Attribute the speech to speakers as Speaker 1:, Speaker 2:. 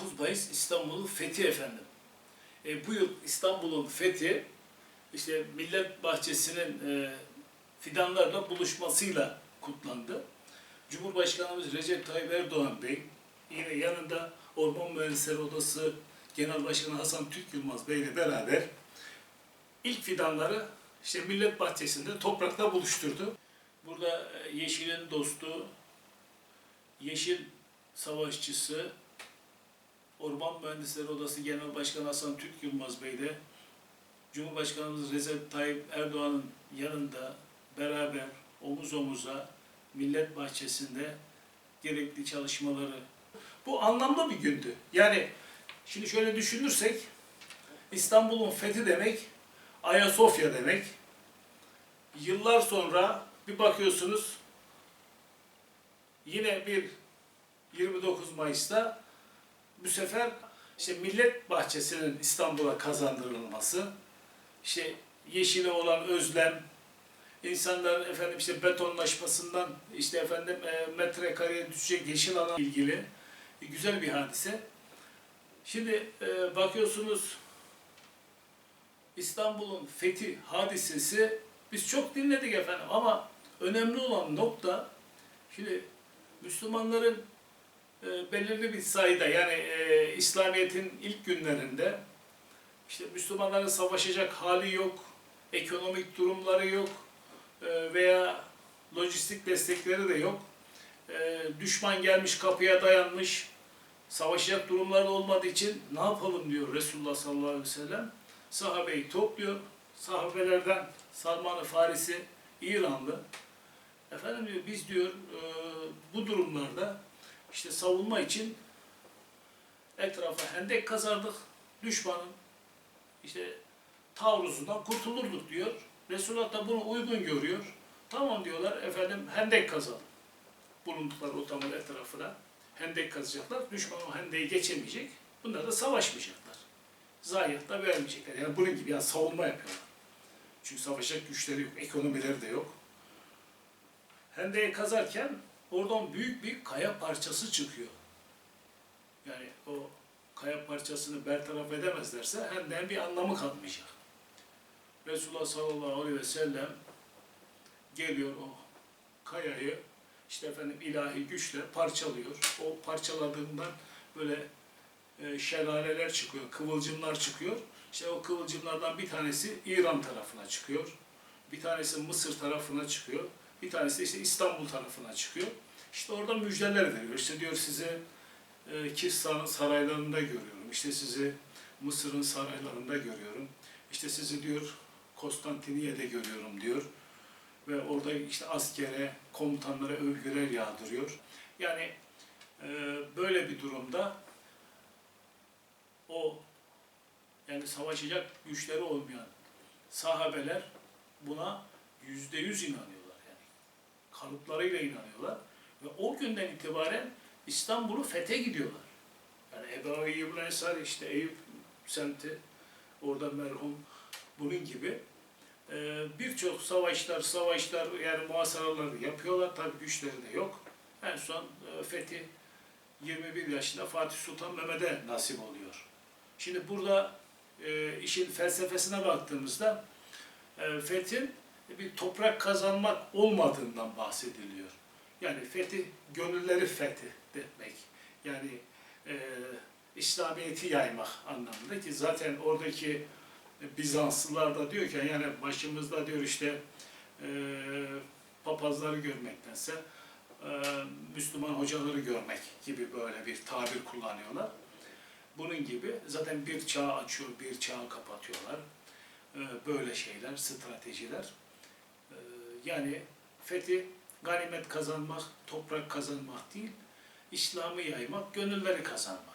Speaker 1: 9 Mayıs İstanbul'un fethi efendim. E, bu yıl İstanbul'un fethi işte Millet Bahçesi'nin e, fidanlarla buluşmasıyla kutlandı. Cumhurbaşkanımız Recep Tayyip Erdoğan Bey, yine yanında Orman Mühendisleri Odası Genel Başkanı Hasan Türk Yılmaz Bey ile beraber ilk fidanları işte Millet Bahçesi'nde toprakla buluşturdu. Burada e, Yeşil'in dostu, Yeşil savaşçısı, Orman Mühendisleri Odası Genel Başkanı Hasan Türk Yılmaz Bey de Cumhurbaşkanımız Recep Tayyip Erdoğan'ın yanında beraber omuz omuza Millet Bahçesi'nde gerekli çalışmaları. Bu anlamlı bir gündü. Yani şimdi şöyle düşünürsek İstanbul'un fethi demek Ayasofya demek. Yıllar sonra bir bakıyorsunuz yine bir 29 Mayıs'ta bu sefer işte Millet Bahçesi'nin İstanbul'a kazandırılması, işte yeşile olan özlem, insanların efendim işte betonlaşmasından işte efendim e, metrekareye düşecek yeşil alan ilgili güzel bir hadise. Şimdi e, bakıyorsunuz İstanbul'un fethi hadisesi biz çok dinledik efendim ama önemli olan nokta şimdi Müslümanların e, belirli bir sayıda yani e, İslamiyet'in ilk günlerinde işte Müslümanların savaşacak hali yok, ekonomik durumları yok e, veya lojistik destekleri de yok. E, düşman gelmiş kapıya dayanmış, savaşacak durumları olmadığı için ne yapalım diyor Resulullah sallallahu aleyhi ve sellem. Sahabeyi topluyor. Sahabelerden Salman-ı Farisi İranlı. Efendim diyor biz diyor e, bu durumlarda işte savunma için etrafa hendek kazardık. Düşmanın işte taarruzundan kurtulurduk diyor. Resulullah da bunu uygun görüyor. Tamam diyorlar efendim hendek kazalım. Bulundukları otomobil etrafına hendek kazacaklar. Düşman o hendeyi geçemeyecek. Bunlar da savaşmayacaklar. Zayiat da vermeyecekler. Yani bunun gibi yani savunma yapıyorlar. Çünkü savaşacak güçleri yok, ekonomileri de yok. Hendeyi kazarken oradan büyük bir kaya parçası çıkıyor. Yani o kaya parçasını bertaraf edemezlerse hendeğin bir anlamı kalmayacak. Resulullah sallallahu aleyhi ve sellem geliyor o kayayı işte efendim ilahi güçle parçalıyor. O parçaladığından böyle e, şelaleler çıkıyor, kıvılcımlar çıkıyor. İşte o kıvılcımlardan bir tanesi İran tarafına çıkıyor. Bir tanesi Mısır tarafına çıkıyor. Bir tanesi de işte İstanbul tarafına çıkıyor. İşte orada müjdeler veriyor. İşte diyor size e, Kisra'nın saraylarında görüyorum. İşte sizi Mısır'ın saraylarında görüyorum. İşte sizi diyor Konstantiniye'de görüyorum diyor. Ve orada işte askere, komutanlara övgüler yağdırıyor. Yani e, böyle bir durumda o yani savaşacak güçleri olmayan sahabeler buna yüzde yüz inanıyorlar yani. Kanıtlarıyla inanıyorlar. Ve o günden itibaren İstanbul'u fethe gidiyorlar. Yani Ebu Eyyub Ensari işte Eyüp semti orada merhum bunun gibi Ee, birçok savaşlar, savaşlar yani muhasaraları yapıyorlar. Tabii güçleri de yok. En son e, fethi 21 yaşında Fatih Sultan Mehmet'e nasip oluyor. Şimdi burada e, işin felsefesine baktığımızda e, fethin bir toprak kazanmak olmadığından bahsediliyor. Yani fethi, gönülleri fethi demek. Yani e, İslamiyet'i yaymak anlamında ki zaten oradaki Bizanslılar da diyor ki yani başımızda diyor işte e, papazları görmektense e, Müslüman hocaları görmek gibi böyle bir tabir kullanıyorlar. Bunun gibi zaten bir çağ açıyor, bir çağ kapatıyorlar. E, böyle şeyler, stratejiler. E, yani fethi ganimet kazanmak, toprak kazanmak değil, İslam'ı yaymak, gönülleri kazanmak.